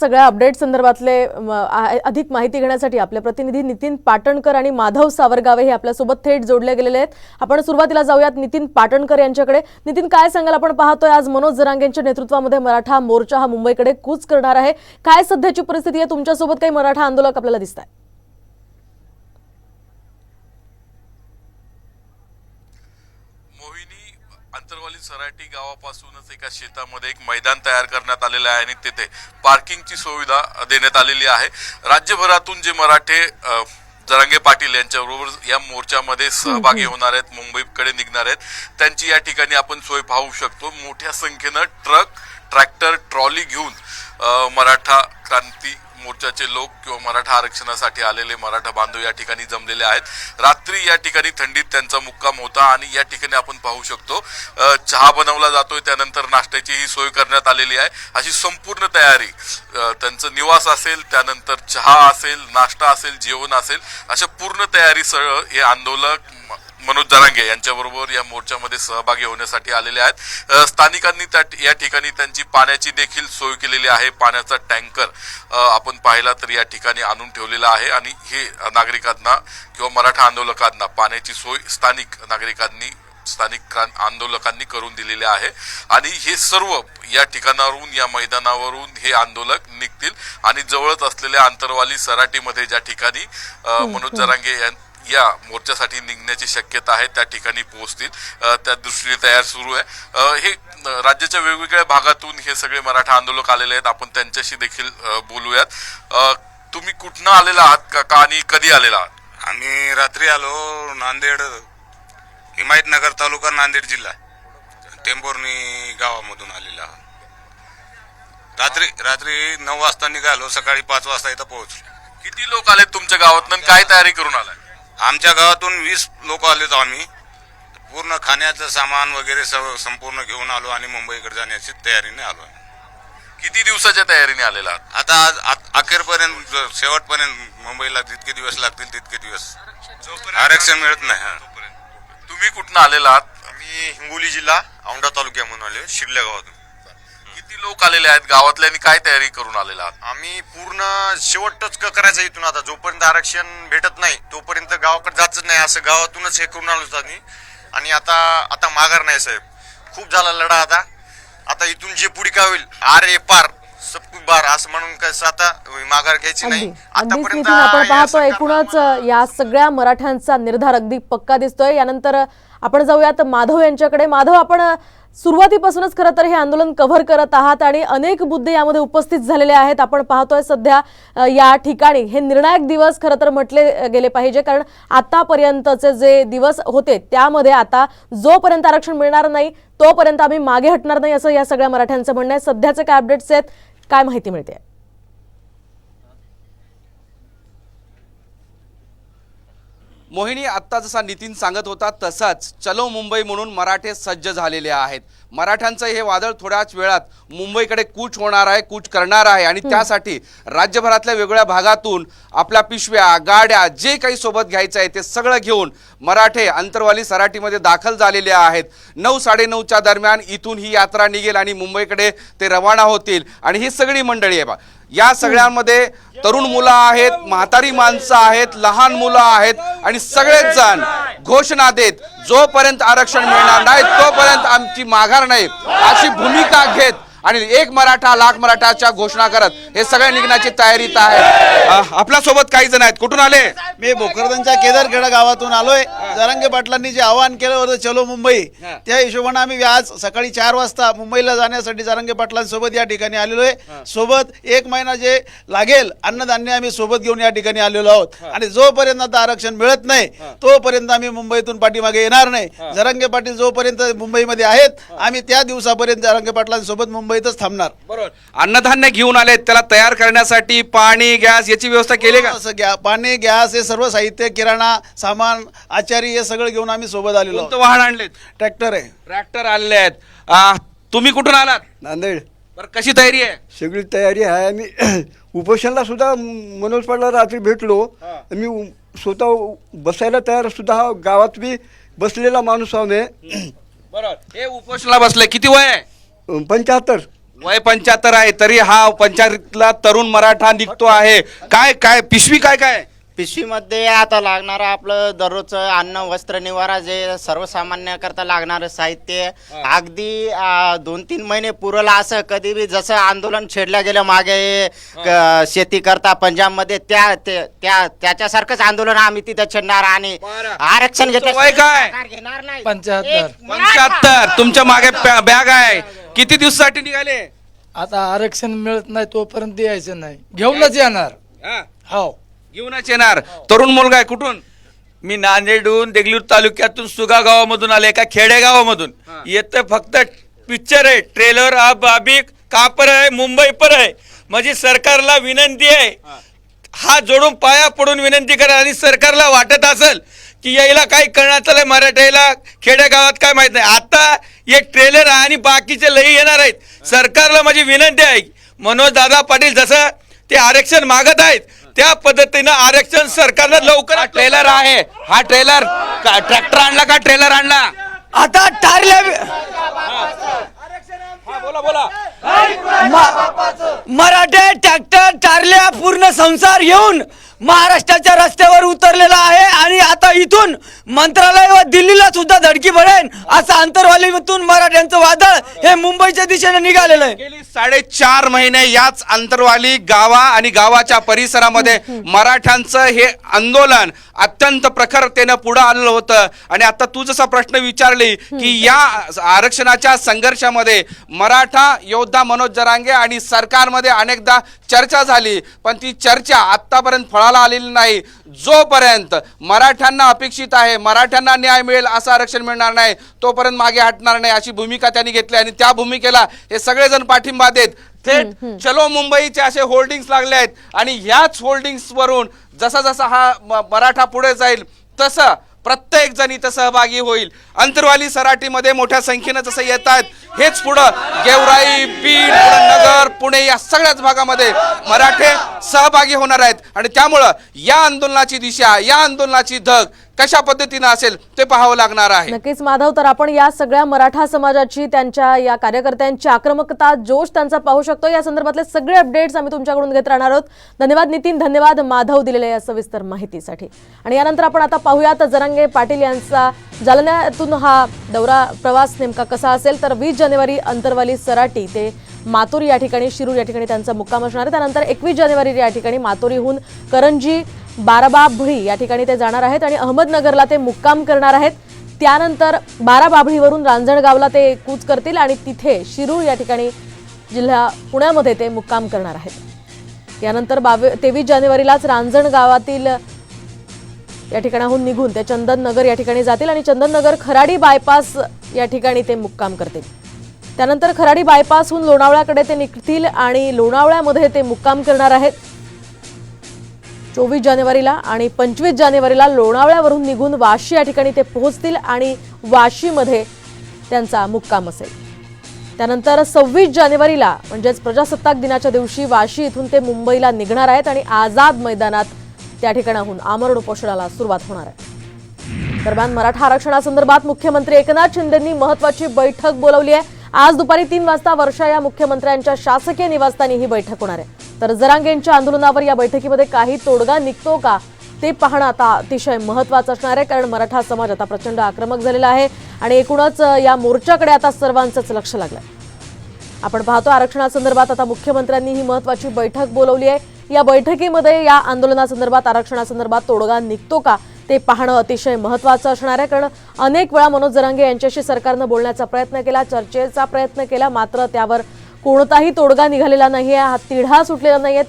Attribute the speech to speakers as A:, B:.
A: सगळ्या अपडेट संदर्भातले अधिक माहिती घेण्यासाठी आपले प्रतिनिधी नितीन पाटणकर आणि माधव सावरगावे हे आपल्यासोबत थेट जोडले गेलेले आहेत. आपण सुरुवातीला जाऊयात नितीन पाटणकर यांच्याकडे. नितीन काय सांगाल? आपण पाहतोय आज मनोज जरांगेंच्या नेतृत्वामध्ये मराठा मोर्चा हा मुंबईकडे कूच करणार आहे. काय सध्याची परिस्थिती आहे? तुमच्यासोबत काही मराठा आंदोलक आपल्याला दिसत आहे
B: मोहिनी अंतरवाली सराटी गावापासूनच एका शेतामध्ये एक मैदान तयार करण्यात आलेलं आहे आणि तिथे पार्किंगची सुविधा देण्यात आलेली आहे. राज्यभरातून जे मराठे जरांगे पाटील यांच्याबरोबर या मोर्चामध्ये सहभागी होणार आहेत मुंबईकडे निघणार आहेत. त्यांची या ठिकाणी आपण सोय पाहू शकतो. मोठ्या संख्येनं ट्रक ट्रॅक्टर ट्रॉली घेऊन मराठा क्रांती मोर्चाचे लोक किंवा मराठा आरक्षणासाठी आलेले मराठा बांधव या ठिकाणी जमलेले आहेत. रात्री या ठिकाणी थंडीत त्यांचा मुक्काम होता आणि या ठिकाणी आपण पाहू शकतो चहा बनवला जातोय त्यानंतर नाश्त्याची ही सोय करण्यात आलेली आहे. अशी संपूर्ण तयारी त्यांचं निवास असेल त्यानंतर चहा असेल नाश्ता असेल जेवण असेल अशा पूर्ण तयारीसह हे आंदोलक मनोज जरांगे यांच्याबरोबर या मोर्चामध्ये सहभागी होण्यासाठी आलेले आहेत. स्थानिकांनी त्या या ठिकाणी त्यांची पाण्याची देखील सोय केलेली आहे. पाण्याचा टँकर आपण पाहिला तर या ठिकाणी आणून ठेवलेला आहे आणि हे नागरिकांना किंवा मराठा आंदोलकांना पाण्याची सोय स्थानिक नागरिकांनी स्थानिक आंदोलकांनी करून दिलेले आहे. आणि हे सर्व या ठिकाणावरून या मैदानावरून हे आंदोलक निघतील. आणि जवळच असलेल्या आंतरवाली सराटीमध्ये ज्या ठिकाणी अ, मनोज जरांगे यां- मोर्चासाठी निघण्याची शक्यता आहे त्या ठिकाणी पोहोचतील. त्या दृष्टीने तयार सुरू आहे. हे राज्याच्या वेगवेगळ्या भागातून हे सगळे मराठा आंदोलक आलेले आहेत. आपण त्यांच्याशी देखील बोलूयात. तुम्ही कुठनं आलेला आहात का का आणि कधी आलेला आहात?
C: आम्ही रात्री आलो नांदेड हिमायतनगर तालुका नांदेड जिल्हा. टेंभुर्णी गावामधून आलेला आहोत. रात्री रात्री नऊ वाजता निघालो सकाळी पाच वाजता इथं पोहोचलो.
B: किती लोक आलेत तुमच्या गावातनं काय तयारी करून आलाय?
C: आमच्या गावातून वीस लोक आलेत आम्ही. पूर्ण खाण्याचं सामान वगैरे सर्व संपूर्ण घेऊन आलो आणि मुंबईकडे जाण्याची तयारीने आलो
B: किती दिवसाच्या तयारीने आलेला आहात?
C: आता आज आ- अखेरपर्यंत ज- शेवटपर्यंत मुंबईला जितके दिवस लागतील तितके दिवस आरक्षण मिळत नाही हा.
B: तुम्ही कुठनं आलेला आहात?
D: आम्ही हिंगोली जिल्हा औंढा तालुक्यामधून आले शिरल्या गावातून.
B: किती लोक आलेले आहेत गावातल्यांनी काय तयारी करून आलेला आहात?
D: आम्ही पूर्ण शेवटच करायचं इथून आता. जोपर्यंत आरक्षण भेटत नाही तोपर्यंत गावाकडे जायचं नाही. असं गावातूनच हे करून आलो होतो आम्ही. आणि आता आता माघार नाही साहेब. खूप झाला लढा आता. आता इथून जे पुढे काय होईल आर ए पार बार असं म्हणून कसं आता माघार घ्यायची नाही.
A: अगदीच
D: आतापर्यंत
A: नितीन आपण
D: या
A: पाहतो
D: सरकारनं
A: एकूणच या सगळ्या मराठ्यांचा निर्धार अगदी पक्का दिसतोय. यानंतर आपण जाऊयात. माधव यांच्याकडे. माधव आपण सुरुवातीपासूनच खरं तर हे आंदोलन कव्हर करत आहात आणि अनेक मुद्दे यामध्ये उपस्थित झालेले आहेत. आपण पाहतोय सध्या या ठिकाणी हे निर्णायक दिवस खरं तर म्हटले गेले पाहिजे. कारण आतापर्यंतचे जे दिवस होते त्यामध्ये आता जोपर्यंत आरक्षण मिळणार नाही तोपर्यंत आम्ही मागे हटणार नाही असं या सगळ्या मराठ्यांचं म्हणणं आहे. सध्याचे काय अपडेट्स आहेत काय माहिती मिळते?
E: मोहिनी आत्ता जसा नितीन सांगत होता तसाच चलो मुंबई म्हणून मराठे सज्ज झालेले आहेत. मराठ्यांचं हे वादळ थोड्याच वेळात मुंबईकडे कूच होणार आहे कूच करणार आहे. आणि त्यासाठी राज्यभरातल्या वेगवेगळ्या भागातून आपल्या पिशव्या गाड्या जे काही सोबत घ्यायचं आहे ते सगळं घेऊन मराठे अंतरवाली सराटीमध्ये दाखल झालेले आहेत. नऊ साडेनऊच्या दरम्यान इथून ही यात्रा निघेल आणि मुंबईकडे ते रवाना होतील. आणि ही सगळी मंडळी आहे बा या सगळ्यांमध्ये तरुण मुलं आहेत म्हातारी माणसं आहेत लहान मुलं आहेत आणि सगळेच जण घोषणा देत जोपर्यंत आरक्षण मिळणार नाही तोपर्यंत आमची माघार नाही. अशी भूमिका घेत आणि एक मराठा लाख मराठाच्या घोषणा करत हे सगळे निघण्याची तयारीत आहे. अ, आपल्यासोबत काही जण आहेत. कुठून आले?
F: मी भोकरदनच्या केदारखेडा गावातून आलोय. जरांगे पाटलांनी जे आवाहन केलं होतं चलो मुंबई. त्या हिशोबाने आम्ही आज सकाळी चार वाजता मुंबईला जाण्यासाठी जरांगे पाटलांसोबत या ठिकाणी आलेलो आहे सोबत एक महिना जे लागेल अन्नधान्य आम्ही सोबत घेऊन या ठिकाणी आलेलो आहोत. आणि जोपर्यंत आता आरक्षण मिळत नाही तोपर्यंत आम्ही मुंबईतून पाठीमागे येणार नाही. जरांगे पाटील जोपर्यंत मुंबईमध्ये आहेत आम्ही त्या दिवसापर्यंत जरांगे पाटलांसोबत मुंबईतच थांबणार.
E: बरोबर. अन्नधान्य घेऊन आले त्याला तयार करण्यासाठी पाणी गॅस याची व्यवस्था केली का?
F: असं गॅ पाणी गॅस हे सर्व साहित्य किराणा सामान आचारी हे सगळं घेऊन आम्ही सोबत आलेलो
E: कोणतं वाहन आणलेत?
F: ट्रॅक्टर आहे.
E: ट्रॅक्टर आलेले आहेत. तुम्ही कुठून आलात?
G: नांदेड.
E: बरं कशी तयारी आहे?
G: सगळी तयारी आहे. आम्ही उपोषणला सुद्धा मनोज पाटला रात्री भेटलो. मी उ- स्वतः बसायला तयार सुद्धा गावात बी बसलेला माणूस आहो मी
E: बरोबर हे उपोषणाला बसले. किती वय आहे?
G: पंच्याहत्तर
E: वय पंच्याहत्तर आहे तरी हा पंचायतीतला तरुण मराठा निघतो आहे. काय काय पिशवी काय काय?
H: पिशवीमध्ये आता लागणारं आपलं दररोजचं अन्न वस्त्र निवारा जे सर्वसामान्य करता लागणारं साहित्य अगदी आ, दोन तीन महिने पुरवलं असं कधी बी जसं आंदोलन छेडल्या गेलं मागे क- शेती करता पंजाबमध्ये त्या ते- त्या त्याच्यासारखंच आंदोलन आम्ही तिथं छेडणार आणि आरक्षण
E: तुमचं वय काय?
H: घेणार नाही.
I: पंच्याहत्तर.
H: एक मराठा.
E: पंच्याहत्तर. तुमच्या मागे बॅग आहे. किती दिवसासाठी निघाले?
I: आता आरक्षण मिळत नाही तोपर्यंत यायचं नाही. घेऊनच येणार.
E: हा,
I: हो.
E: घेऊनच येणार. तरुण मुलगा आहे कुठून?
J: मी नांदेडहून देगलूर तालुक्यातून सुगा गावामधून आले एका खेडे गावामधून. येतं फक्त पिक्चर आहे ट्रेलर अब अभी का पर आहे मुंबई पर आहे. माझी सरकारला विनंती आहे. हा. जोडून पाया पडून विनंती करा आणि सरकारला वाटत असेल की यायला काही करण्यात आलंय मराठ्याला खेडेगावात काय माहीत नाही. आता एक ट्रेलर आणि बाकीचे लई येणार आहेत. सरकारला माझी विनंती आहे. मनोज दादा पाटील जसं ते आरक्षण मागत आहेत त्या पद्धतीनं आरक्षण सरकारनं लवकर
E: ट्रेलर आहे. हा ट्रेलर ट्रॅक्टर आणला का ट्रेलर आणला?
J: आता टारल्या
E: बोला बोला.
J: मराठे ट्रॅक्टर टारल्या पूर्ण संसार घेऊन महाराष्ट्राच्या रस्त्यावर उतरलेला आहे आणि आता इथून मंत्रालय व दिल्लीला सुद्धा धडकी भरेन असं आंतरवालीतून मराठ्यांचं वादळ हे मुंबईच्या दिशेने निघालेलं आहे.
E: गेली साडेचार महिने याच अंतरवाली गावा आणि गावाच्या परिसरामध्ये मराठ्यांचं हे आंदोलन अत्यंत प्रखरतेनं पुढे आलेलं होतं. आणि आता तू जसा प्रश्न विचारली की या आरक्षणाच्या संघर्षामध्ये मराठा योद्धा मनोज जरांगे आणि सरकारमध्ये अनेकदा चर्चा झाली पण ती चर्चा आतापर्यंत फळाला आलेली नाही. जोपर्यंत मराठ्यांना अपेक्षित आहे मराठ्यांना न्याय मिळेल असं आरक्षण मिळणार नाही तोपर्यंत मागे हटणार नाही अशी भूमिका त्यांनी घेतली आणि त्या भूमिकेला हे सगळेजण पाठिंबा देत. थेट चलो मुंबईचे असे होल्डिंग्स लागले आहेत आणि ह्याच होल्डिंग्स वरून जसा जसा हा मराठा पुढे जाईल तसं प्रत्येक जण इथं सहभागी होईल. अंतरवाली सराटीमध्ये मोठ्या संख्येनं जसं येत आहेत हेच पुढं गेवराई बीड नगर पुणे या सगळ्याच भागामध्ये मराठे सहभागी होणार आहेत. आणि त्यामुळं या आंदोलनाची दिशा या आंदोलनाची धग कशा पद्धतीनं असेल ते पाहावं लागणार आहे.
A: नक्कीच माधव तर आपण या सगळ्या मराठा समाजाची त्यांच्या या कार्यकर्त्यांची आक्रमकता जोश त्यांचा पाहू शकतो. या संदर्भातले सगळे अपडेट्स आम्ही तुमच्याकडून घेत राहणार आहोत. धन्यवाद नितीन धन्यवाद माधव दिलेल्या या सविस्तर माहितीसाठी. आणि यानंतर आपण आता पाहूयात जरंगे पाटील यांचा जालन्यातून हा दौरा प्रवास नेमका कसा असेल? तर वीस जानेवारी अंतरवाली सराटी ते मातोर या ठिकाणी शिरूर या ठिकाणी त्यांचा मुक्काम असणार आहे. त्यानंतर एकवीस जानेवारी या ठिकाणी मातोरीहून करंजी बाराबाभळी या ठिकाणी ते जाणार आहेत आणि अहमदनगरला ते मुक्काम करणार आहेत. त्यानंतर बाराबाभळीवरून रांजणगावला ते कूच करतील आणि तिथे शिरूर या ठिकाणी जिल्हा पुण्यामध्ये ते मुक्काम करणार आहेत. यानंतर बावी तेवीस जानेवारीलाच रांजण गावातील या ठिकाणाहून निघून ते चंदननगर या ठिकाणी जातील आणि चंदननगर खराडी बायपास या ठिकाणी ते मुक्काम करतील. त्यानंतर खराडी बायपासहून लोणावळ्याकडे ते निघतील आणि लोणावळ्यामध्ये ते मुक्काम करणार आहेत. चोवीस जानेवारीला आणि पंचवीस जानेवारीला लोणावळ्यावरून निघून वाशी या ठिकाणी ते पोहोचतील आणि वाशीमध्ये त्यांचा मुक्काम असेल. त्यानंतर सव्वीस जानेवारीला म्हणजेच प्रजासत्ताक दिनाच्या दिवशी वाशी इथून ते मुंबईला निघणार आहेत आणि आझाद मैदानात त्या ठिकाणाहून आमरण उपोषणाला सुरुवात होणार आहे. दरम्यान मराठा आरक्षणासंदर्भात मुख्यमंत्री एकनाथ शिंदेंनी महत्वाची बैठक बोलावली आहे. आज दुपारी तीन वाजता वर्षा या मुख्यमंत्र्यांच्या शासकीय निवासस्थानी ही बैठक होणार आहे. तर जरांगेंच्या आंदोलनावर या बैठकीमध्ये काही तोडगा निघतो का ते पाहणं आता अतिशय महत्वाचं असणार आहे कारण मराठा समाज आता प्रचंड आक्रमक झालेला आहे आणि एकूणच या मोर्चाकडे आता सर्वांचंच लक्ष लागलं आपण पाहतो आरक्षणासंदर्भात आता मुख्यमंत्र्यांनी ही महत्वाची बैठक बोलवली आहे. या बैठकीमध्ये या आंदोलनासंदर्भात आरक्षणासंदर्भात तोडगा निघतो का ते पाहणं अतिशय महत्वाचं असणार आहे कारण अनेक वेळा मनोज जरांगे यांच्याशी सरकारनं बोलण्याचा प्रयत्न केला चर्चेचा प्रयत्न केला मात्र त्यावर कोणताही तोडगा निघालेला नाही आहे हा तिढा सुटलेला नाहीये.